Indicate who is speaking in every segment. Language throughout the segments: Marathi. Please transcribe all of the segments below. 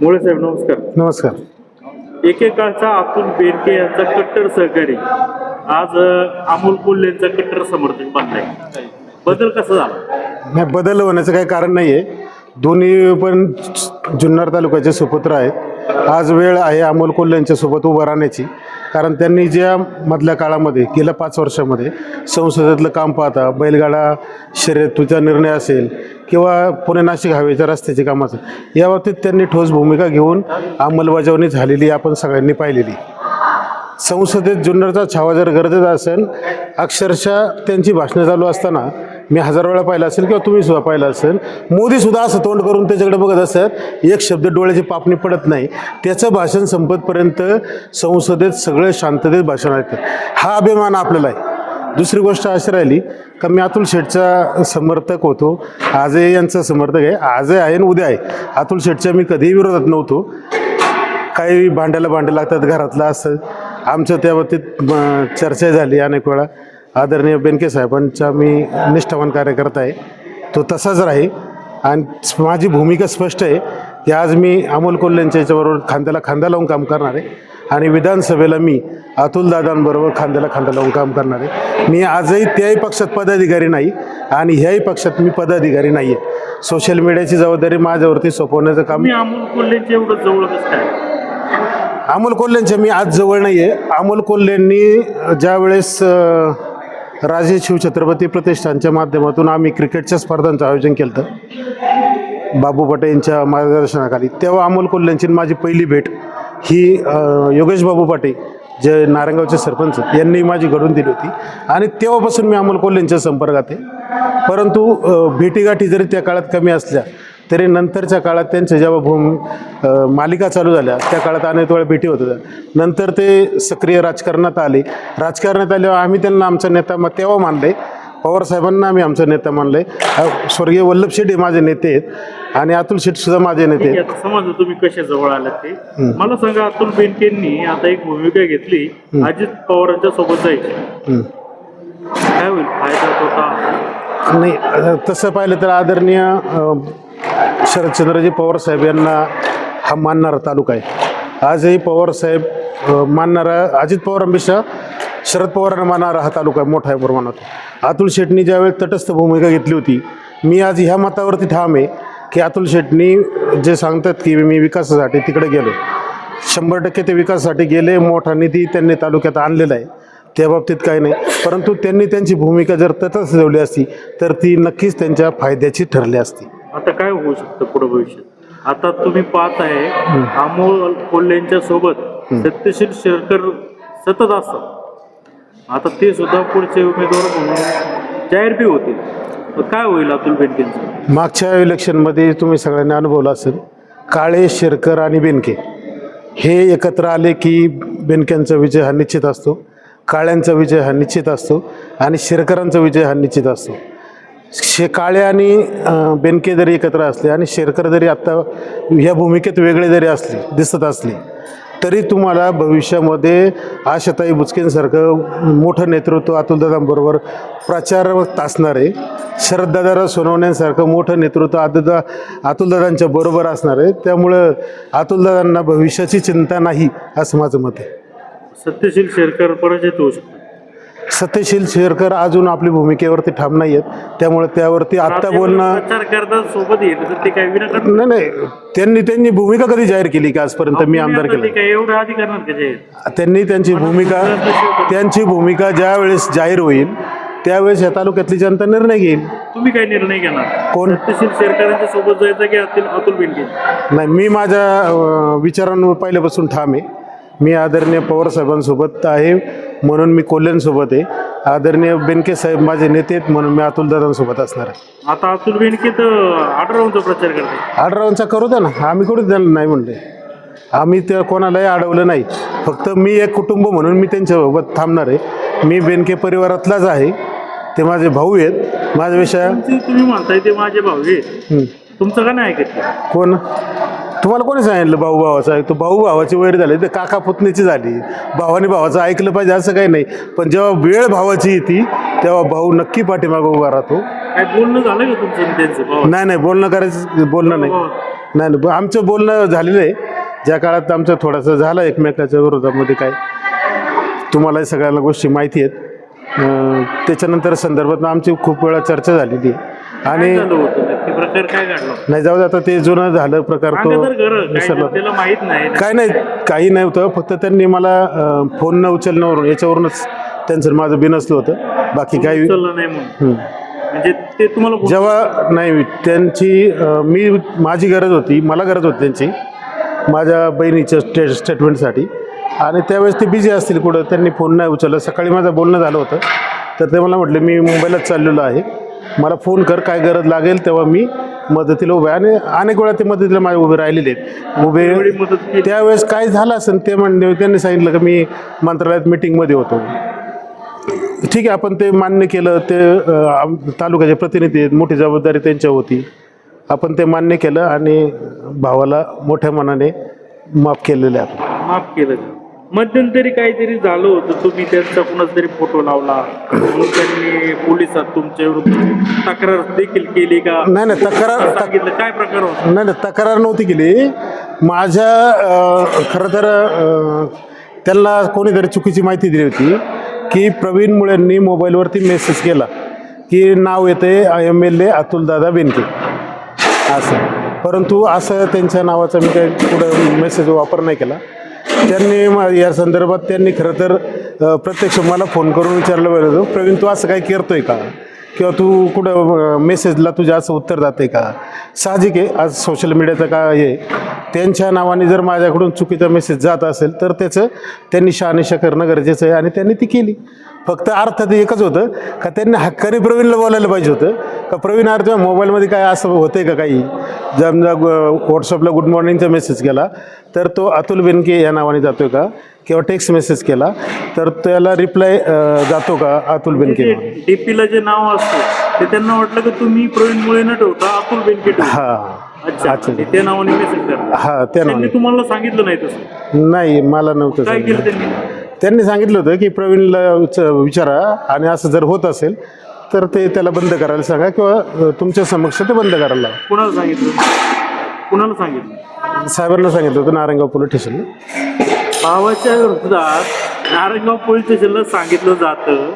Speaker 1: मुळे साहेब नमस्कार.
Speaker 2: नमस्कार.
Speaker 1: एकेकाळचा अतुल बेनके यांचा कट्टर सहकारी. आज अ, अमोल कोल्हेंचा कट्टर समर्थक बनलाय. बदल कसा झाला?
Speaker 2: नाही बदल होण्याचं काही कारण नाही आहे दोन्ही पण जुन्नर तालुक्याचे सुपुत्र आहेत. आज वेळ आहे अमोल कोल्हे यांच्यासोबत उभं राहण्याची. कारण त्यांनी ज्या मधल्या काळामध्ये गेल्या पाच वर्षामध्ये संसदेतलं काम पाहता बैलगाडा शर्यतीचा निर्णय असेल किंवा पुणे नाशिक हवेच्या रस्त्याचे कामं असेल या बाबतीत त्यांनी ठोस भूमिका घेऊन अंमलबजावणी झालेली आपण सगळ्यांनी पाहिलेली. संसदेत जुन्नरचा छावा जर गरजेचा असेल अक्षरशः त्यांची भाषणं चालू असताना मी हजार वेळा पाहिलं असेल किंवा तुम्ही सुद्धा पाहिलं असेल मोदीसुद्धा असं तोंड करून त्याच्याकडे बघत असत एक शब्द डोळ्याची पापणी पडत नाही. त्याचं भाषण संपतपर्यंत संसदेत सगळं शांततेत भाषण ऐकतं हा अभिमान आपल्याला आहे. दुसरी गोष्ट अशी राहिली का मी अतुल शेठचा समर्थक होतो. आजही यांचा समर्थक आहे. आजही आहे आणि उद्या आहे. अतुल शेठच्या मी कधीही विरोधात नव्हतो. काही भांड्याला भांडे लागतात घरातलं असं. आमचं त्या बाबतीत चर्चा झाली अनेक वेळा. आदरणीय बेनके साहेबांचा मी निष्ठावान कार्यकर्ता आहे. तो तसाच राहील. आणि माझी भूमिका स्पष्ट आहे. की आज मी अमोल कोल्हेंच्या याच्याबरोबर खांद्याला खांदा लावून काम करणार आहे. आणि विधानसभेला मी अतुल दादांबरोबर खांद्याला खांदा लावून काम करणार आहे. मी आजही त्याही पक्षात पदाधिकारी नाही आणि ह्याही पक्षात मी पदाधिकारी नाही आहे. सोशल मीडियाची जबाबदारी माझ्यावरती सोपवण्याचं काम
Speaker 1: अमोल कोल्हेंच्या एवढं जवळ
Speaker 2: अमोल कोल्हेंच्या मी आज जवळ नाही आहे अमोल कोल्हेंनी ज्या वेळेस अ, राजे शिवछत्रपती प्रतिष्ठानच्या माध्यमातून आम्ही क्रिकेटच्या स्पर्धांचं आयोजन केलं होतं. बाबू पटे यांच्या मार्गदर्शनाखाली. तेव्हा अमोल कोल्ह्यांची माझी पहिली भेट ही योगेश बाबू पाटे जे नारायणगावचे सरपंच यांनी माझी घडून दिली होती. आणि तेव्हापासून मी अमोल कोल्ह्यांच्या संपर्कात आहे. परंतु भेटीगाठी जरी त्या काळात कमी असल्या तरी नंतरच्या काळात त्यांच्या जेव्हा भूम मालिका चालू झाल्या त्या काळात अनेक वेळा भेटी होत होत्या. नंतर ते सक्रिय राजकारणात आले. राजकारणात आल्यावर आम्ही त्यांना आमचा नेता मग तेव्हा मानले. पवार साहेबांना आम्ही आमचा नेता मानले. स्वर्गीय वल्लभ शेठ हे माझे नेते आहेत आणि अतुल शेठ सुद्धा माझे नेते
Speaker 1: समजलं तुम्ही कशा जवळ आलात ते. मला सांगा अतुल बेनकेंनी आता एक भूमिका घेतली. अजित पवारांच्या सोबत जायची.
Speaker 2: हं.
Speaker 1: काय होईल? फायदा तोटा?
Speaker 2: नाही तसं पाहिलं तर आदरणीय शरदचंद्रजी पवार साहेब यांना हा मानणारा तालुका आहे. आजही पवार साहेब मानणारा अजित पवारांपेक्षा शरद पवारांना मानणारा हा तालुका आहे मोठा आहे प्रमाणात. अतुल शेटनी ज्यावेळेस तटस्थ भूमिका घेतली होती मी आज ह्या मतावरती ठाम आहे की अतुल शेटनी जे सांगतात की मी विकासासाठी तिकडे गेलो. शंभर टक्के ते विकासासाठी गेले मोठा निधी त्यांनी तालुक्यात आणलेला आहे त्या बाबतीत काही नाही. परंतु त्यांनी त्यांची भूमिका जर तटस्थ ठेवली असती तर ती नक्कीच त्यांच्या फायद्याची ठरली असती.
Speaker 1: आता काय होऊ शकतं पुढे भविष्यात? आता तुम्ही पाहत आहे अमोल कोल्हेंच्या सोबत सत्यशील शेरकर सतत असतात. आता ते सुद्धा पुढचे उमेदवार म्हणून जाहीर बी होतील. काय होईल अतुल बेनकेंचं?
Speaker 2: मागच्या इलेक्शनमध्ये तुम्ही सगळ्यांनी अनुभवलं असेल काळे शेरकर आणि बेनके हे एकत्र आले की बेनक्यांचा विजय हा निश्चित असतो काळ्यांचा विजय हा निश्चित असतो आणि शेरकरांचा विजय हा निश्चित असतो. शे काळे आणि बेनके जरी एकत्र असले आणि शेरकर जरी आत्ता ह्या भूमिकेत वेगळे जरी असले दिसत असले तरी तुम्हाला भविष्यामध्ये आशाताई बुचकेंसारखं मोठं नेतृत्व अतुलदादांबरोबर प्रचार असणार आहे. शरददादाला सोनवण्यांसारखं मोठं नेतृत्व आददा अतुलदादांच्या बरोबर असणार आहे. त्यामुळं अतुलदादांना भविष्याची चिंता नाही असं माझं मत आहे.
Speaker 1: सत्यशील शेरकर पराजित होऊ शकतो
Speaker 2: सत्यशील शेरकर अजून आपली भूमिकेवरती ठाम नाही आहेत त्यामुळे त्यावरती आत्ता बोलणं
Speaker 1: सोबत येईल. तर ते काय विनाकारण
Speaker 2: नाही नाही. त्यांनी त्यांनी भूमिका कधी जाहीर केली का आजपर्यंत? मी आमदार केलं.
Speaker 1: काय? एवढं आधी करणार का जे
Speaker 2: त्यांनी त्यांची भूमिका त्यांची भूमिका ज्या वेळेस जाहीर होईल त्यावेळेस या तालुक्यातली जनता निर्णय घेईल.
Speaker 1: तुम्ही काय निर्णय घेणार?
Speaker 2: कोण?
Speaker 1: सत्यशील शेरकरांच्या सोबत जायचं की अतुल अतुल
Speaker 2: नाही मी माझ्या अं, विचारांवर पहिल्यापासून ठाम आहे. मी आदरणीय पवार साहेबांसोबत आहे म्हणून मी कोल्ह्यांसोबत आहे. आदरणीय बेनके साहेब माझे नेते आहेत म्हणून मी अतुलदादांसोबत असणार आहे.
Speaker 1: आता अतुल बेनके तर आढळूनचा प्रचार करतात
Speaker 2: आडरावांचा करू द्या ना. आम्ही करू द्या नाही म्हणले. आम्ही त्या कोणालाही अडवलं नाही. फक्त मी एक कुटुंब म्हणून मी त्यांच्यासोबत थांबणार आहे. मी बेनके परिवारातलाच आहे. ते माझे भाऊ आहेत. माझ्यापेक्षा
Speaker 1: तुमचे तुम्ही म्हणताय ते माझे भाऊ आहे
Speaker 2: हं.
Speaker 1: तुमचं का नाही ऐकत?
Speaker 2: कोण? तुम्हाला कोणी सांगितलं भाऊ भावाचं आहे? तो भाऊ भावाची वैर झाली ते काका पुतणीची झाली. भावाने भावाचं ऐकलं पाहिजे असं काही नाही. पण जेव्हा वेळ भावाची येते तेव्हा भाऊ नक्की पाठीमागं उभा राहतो.
Speaker 1: काय बोलणं झालं का तुमचं आणि त्यांचं भाऊ
Speaker 2: नाही नाही बोलणं करायचं बोलणं नाही. नाही नाही आमचं बोलणं झालेलं आहे. ज्या काळात आमचं थोडंसं झालं एकमेकाच्या विरोधामध्ये काय तुम्हाला सगळ्यांना गोष्टी माहिती आहेत. अं, त्याच्यानंतर संदर्भात आमची खूप वेळा चर्चा झालेली आहे. आणि
Speaker 1: प्रकार काय घडला?
Speaker 2: नाही जाऊ दे आता ते जुनं झालं प्रकार तो विसरला.
Speaker 1: त्याला माहीत नाही.
Speaker 2: काय नाही काही नाही होतं. फक्त त्यांनी मला अं, फोन न उचलण्यावरून याच्यावरूनच त्यांचं माझं बिनसलं होतं. बाकी काही
Speaker 1: उचललं नाही म्हणून. म्हणजे ते तुम्हाला बोल-
Speaker 2: जेव्हा नाही त्यांची अं, मी माझी गरज होती मला गरज होती त्यांची माझ्या बहिणीच्या स्टे स्टेटमेंटसाठी. आणि त्यावेळेस ते बिझी असतील कुठं त्यांनी फोन नाही उचलला. सकाळी माझं बोलणं झालं होतं. तर ते मला म्हटले मी मुंबईलाच चाललेलो आहे. मला फोन कर काय गरज लागेल तेव्हा मी मदतीला उभे आहे. आणि अनेक वेळा ते मदतीला माझे उभे राहिलेले आहेत. उभे त्यावेळेस काय झालं असेल ते म्हणले त्यांनी सांगितलं की मी मंत्रालयात मिटिंगमध्ये होतो. ठीक आहे आपण ते मान्य केलं ते तालुक्याचे प्रतिनिधी आहेत मोठी जबाबदारी त्यांच्या होती. आपण ते मान्य केलं आणि भावाला मोठ्या मनाने माफ केलेलं आहे. आपण.
Speaker 1: माफ केलं? मध्यंतरी काहीतरी झालं होतं. तुम्ही त्यांचा कुणाचा तरी फोटो लावला? मग त्यांनी पोलिसात तुमच्या विरुद्ध तक्रार देखील केली का?
Speaker 2: नाही नाही तक्रार तक-
Speaker 1: सांगितलं. काय प्रकार होता?
Speaker 2: नाही नाही तक्रार नव्हती केली. माझ्या अ, खरं तर अ, त्यांना कोणीतरी चुकीची माहिती दिली होती की प्रवीण मुळेंनी मोबाईलवरती मेसेज केला की नाव येते एम एल ए अतुलदादा बेनके. असं. परंतु असं त्यांच्या नावाचा मी काही पुढं मेसेज वापर नाही केला. त्यांनी या संदर्भात त्यांनी खरं तर प्रत्यक्ष मला फोन करून विचारलं पाहिजे होतं प्रवीण तू असं काही करतोय का? किंवा तू कुठं मेसेजला तुझ्या असं उत्तर जाते का? साहजिक आहे. आज सोशल मीडियाचं का हे त्यांच्या नावाने जर माझ्याकडून चुकीचा मेसेज जात असेल तर त्याचं त्यांनी शहानिशा करणं गरजेचं आहे आणि त्यांनी ती केली. फक्त अर्थात एकच होतं का त्यांनी हक्काने प्रवीणला बोलायला पाहिजे होतं. का प्रवीण अर्थ मोबाईलमध्ये काय असं होतंय का काही? समजा व्हॉट्सअपला गुड मॉर्निंगचा मेसेज केला तर तो अतुल बेनके या नावाने जातोय का? किंवा टेक्स्ट मेसेज केला तर त्याला रिप्लाय जातो का अतुल बेनके नावाने?
Speaker 1: डीपीला जे नाव असतं ते त्यांना वाटलं की तुम्ही प्रवीण मुळे न ठेवता अतुल बेनके ठेवता.
Speaker 2: हा
Speaker 1: अच्छा त्या नावाने मेसेज करता
Speaker 2: हा त्या
Speaker 1: त्यांनी
Speaker 2: नावाने
Speaker 1: तुम्हाला सांगितलं नाही तसं
Speaker 2: नाही मला नव्हतं
Speaker 1: काय
Speaker 2: सांगितलं.
Speaker 1: केलं त्यांनी
Speaker 2: त्यांनी सांगितलं होतं की प्रवीणला विच- विचारा आणि असं जर होत असेल तर ते त्याला बंद करायला सांगा किंवा तुमच्या समक्ष ते बंद करायला.
Speaker 1: कुणाला सांगितलं कुणाला सांगितलं
Speaker 2: साहेबांना सांगितलं होतं नारायणगाव पोलीस स्टेशनला
Speaker 1: भावाच्या विरोधात नारायणगाव पोलीस स्टेशनला सांगितलं जातं.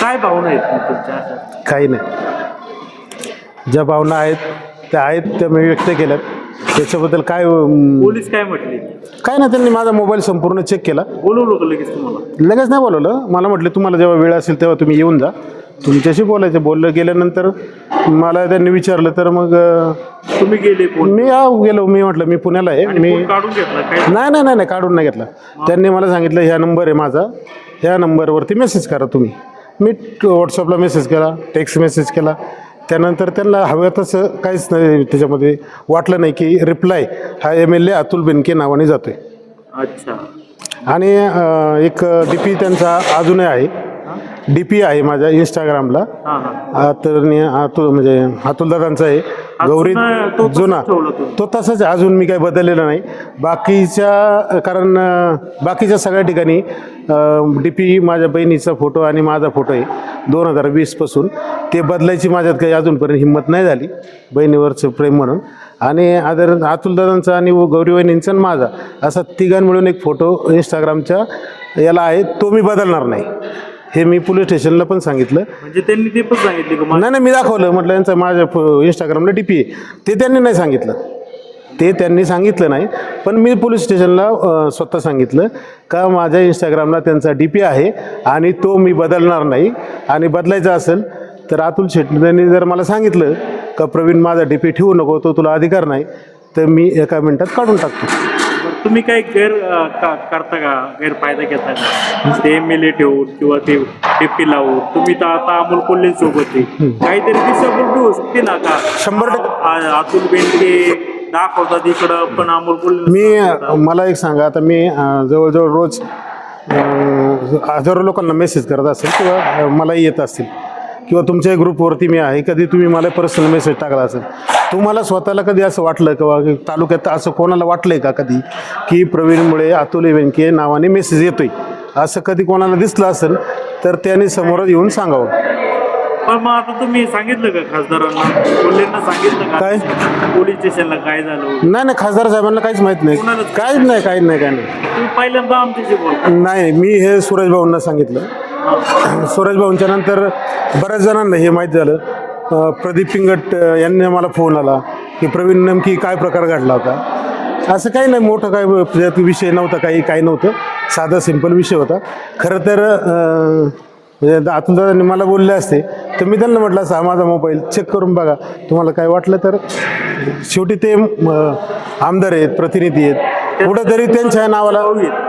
Speaker 1: काय भावना आहेत मग तुमच्या? अशा?
Speaker 2: काही नाही. ज्या भावना आहेत त्या आहेत त्या मी व्यक्त केल्यात. त्याच्याबद्दल काय
Speaker 1: पोलीस काय म्हटले?
Speaker 2: काय नाही त्यांनी माझा मोबाईल संपूर्ण चेक केला.
Speaker 1: बोलवलं का लगेच तुम्हाला?
Speaker 2: लगेच नाही बोलवलं. मला म्हटलं तुम्हाला जेव्हा वेळ असेल तेव्हा तुम्ही येऊन जा. तुमच्याशी बोलायचं बोललं गेल्यानंतर मला त्यांनी विचारलं तर मग
Speaker 1: तुम्ही गेले
Speaker 2: मी आ गेलो मी म्हटलं मी पुण्याला आहे मी
Speaker 1: फोन काढून घेतला? काय
Speaker 2: नाही नाही नाही नाही काढून नाही घेतला. त्यांनी मला सांगितलं ह्या नंबर आहे माझा ह्या नंबरवरती मेसेज करा तुम्ही. मी व्हॉट्सअपला मेसेज केला टेक्स्ट मेसेज केला. त्यानंतर त्यांना हवं तसं काहीच नाही त्याच्यामध्ये वाटलं नाही की रिप्लाय हा M L A Atul Benke नावाने जातोय.
Speaker 1: अच्छा.
Speaker 2: आणि अ, एक डी पी त्यांचा अजूनही आहे. डी पी आहे माझ्या इंस्टाग्रामला
Speaker 1: हा हा.
Speaker 2: तर अतुल म्हणजे अतुलदादांचा आहे. गौरी
Speaker 1: जुना- तो तसाच
Speaker 2: जुना.
Speaker 1: ठेवला.
Speaker 2: तो तसाच आहे, अजून मी काही बदललेलं नाही. बाकीच्या कारण अ, बाकीच्या सगळ्या ठिकाणी डी पी माझ्या बहिणीचा फोटो आणि माझा फोटो आहे दोन हजार वीसपासून ते बदलायची माझ्यात काही अजूनपर्यंत हिंमत नाही झाली बहिणीवरचं प्रेम म्हणून. आणि आदर अतुलदादांचा आणि गौरी वहिनींचा आणि माझा असा तिघां मिळून एक फोटो इंस्टाग्रामच्या याला आहे तो मी बदलणार नाही. हे मी पोलीस स्टेशनला पण सांगितलं.
Speaker 1: म्हणजे त्यांनी ते पण सांगितले का?
Speaker 2: नाही नाही मी दाखवलं. म्हटलं यांचं माझ्या फ- इंस्टाग्रामला डी पी आहे. ते त्यांनी नाही सांगितलं. ते त्यांनी सांगितलं नाही. पण मी पोलीस स्टेशनला अ, स्वतः सांगितलं का माझ्या इंस्टाग्रामला त्यांचा डी पी आहे आणि तो मी बदलणार नाही. आणि बदलायचा असेल तर अतुल शेट्टींनी जर मला सांगितलं का प्रवीण माझा डी पी ठेवू नको तो तुला अधिकार नाही तर मी एका मिनिटात काढून टाकतो.
Speaker 1: तुम्ही काही गैर का- करता का? गैरफायदा घेता का? ते एम एल ए ठेवून किंवा ते टेपी लावून. तुम्ही तर आता अमोल कोल्हे सोबत आहे. काहीतरी दिशाभूल होऊ शकते ना का
Speaker 2: शंभर टक्के.
Speaker 1: आ- अतुल बेंडके दाखवतात इकडं पण अमोल कोल्हे
Speaker 2: मी अ, मला एक सांगा आता मी अ, जवळजवळ रोज अ, हजारो लोकांना मेसेज करत असेल किंवा अ, मलाही येत असतील किंवा तुमच्या ग्रुपवरती मी आहे कधी तुम्ही मला पर्सनल मेसेज टाकला असेल तुम्हाला स्वतःला कधी असं वाटलं किंवा तालुक्यात असं कोणाला वाटलंय का कधी की प्रवीणमुळे अतुल वेंके नावाने मेसेज येतोय? असं कधी कोणाला दिसलं असेल तर त्याने समोर येऊन सांगावं.
Speaker 1: पण मग आता तुम्ही सांगितलं का खासदारांना? सांगितलं का?
Speaker 2: काय?
Speaker 1: पोलीस स्टेशनला काय झालं?
Speaker 2: नाही नाही खासदार साहेबांना काहीच माहीत नाही.
Speaker 1: कोणालाच-
Speaker 2: काहीच नाही काहीच नाही काय नाही.
Speaker 1: तुम्ही पहिल्यांदा आमच्याशी बोलता.
Speaker 2: नाही मी हे सुरेश भाऊंना सांगितलं. सुरेश भाऊंच्या नंतर बऱ्याच जणांना हे माहीत झालं. प्रदीप पिंगट यांनी मला फोन आला की प्रवीण नेमकी काय प्रकार घडला होता? असं काही नाही मोठं काय विषय नव्हता काही काही नव्हतं. साधा सिंपल विषय होता. खरं तर म्हणजे दादांनी मला बोलले असते तर मी त्यांना म्हटलं असं हा माझा मोबाईल चेक करून बघा. तुम्हाला काय वाटलं तर? शेवटी ते आमदार आहेत प्रतिनिधी आहेत. कुठंतरी त्यांच्या नावाला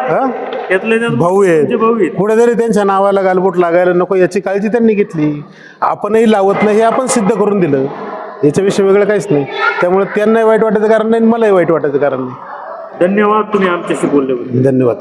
Speaker 2: हां
Speaker 1: त्यातले त्यात
Speaker 2: भाऊ
Speaker 1: तुमचे
Speaker 2: आहेत
Speaker 1: भाऊ आहेत.
Speaker 2: कुठेतरी त्यांच्या नावाला गालबोट लागायला नको याची काळजी त्यांनी घेतली. आपणही लावत नाही हे आपण सिद्ध करून दिलं. याच्याविषयी वेगळं काहीच नाही. त्यामुळे त्यांनाही वाईट वाटायचं कारण नाही आणि मलाही वाईट वाटायचं कारण नाही.
Speaker 1: धन्यवाद तुम्ही आमच्याशी बोलल्याबद्दल.
Speaker 2: धन्यवाद.